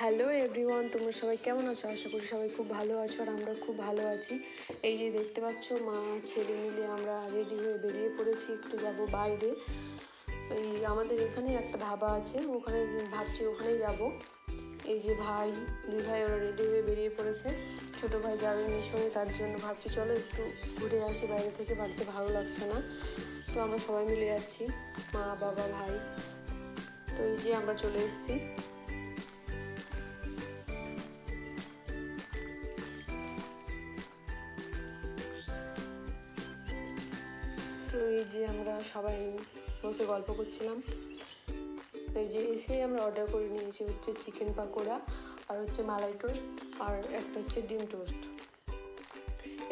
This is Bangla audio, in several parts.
হ্যালো এভরিওয়ান তোমরা সবাই কেমন আছো? আশা করি সবাই খুব ভালো আছো আর আমরা খুব ভালো আছি। এই যে দেখতে পাচ্ছ, মা, ছেলে মিলে আমরা রেডি হয়ে বেরিয়ে পড়েছি, একটু যাব বাইরে। এই আমাদের এখানে একটা ধাবা আছে, ওখানে ভাবছি ওখানেই যাব। এই যে ভাই, দুই ভাই ওরা রেডি হয়ে বেরিয়ে পড়েছে। ছোটো ভাই যাবে মিশনে তার জন্য ভাবছি চলো একটু ঘুরে আসি, বাইরে থেকে বাড়িতে ভালো লাগছে না। তো আমরা সবাই মিলে যাচ্ছি, মা, বাবা, ভাই। তো এই যে আমরা চলে এসেছি। তো এই যে আমরা সবাই বসে গল্প করছিলাম। এই যে এসেই আমরা অর্ডার করে নিয়েছি হচ্ছে চিকেন পাকোড়া আর হচ্ছে মালাই টোস্ট আর একটা হচ্ছে ডিম টোস্ট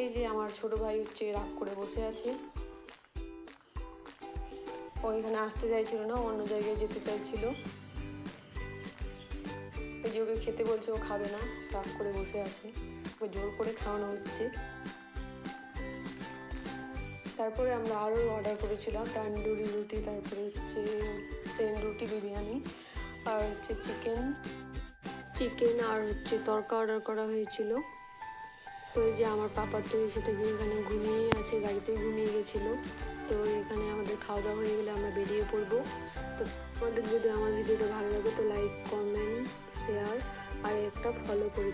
এই যে আমার ছোট ভাই হচ্ছে রাগ করে বসে আছে। ও এখানে আসতে চাইছিল না, অন্য জায়গায় যেতে চাইছিল। এই যে ওকে খেতে বলছে ও খাবে না, রাগ করে বসে আছে। ওকে জোর করে খাওয়ানো হচ্ছে। তারপরে আমরা আরও অর্ডার করেছিলাম তান্দুরি রুটি, তারপরে হচ্ছে প্লেন রুটি বিরিয়ানি আর হচ্ছে চিকেন চিকেন আর হচ্ছে তরকা অর্ডার করা হয়েছিল। তো যে আমার পাপার তো এসে থেকে এখানে ঘুমিয়ে আছে, গাড়িতে ঘুমিয়ে গেছিল। তো এখানে আমাদের খাওয়া দাওয়া হয়ে গেলে আমরা বেরিয়ে পড়ব। তো আমাদের যদি আমার ভিডিওটা ভালো লাগে তো লাইক কমেন্ট শেয়ার আর একটা ফলো করে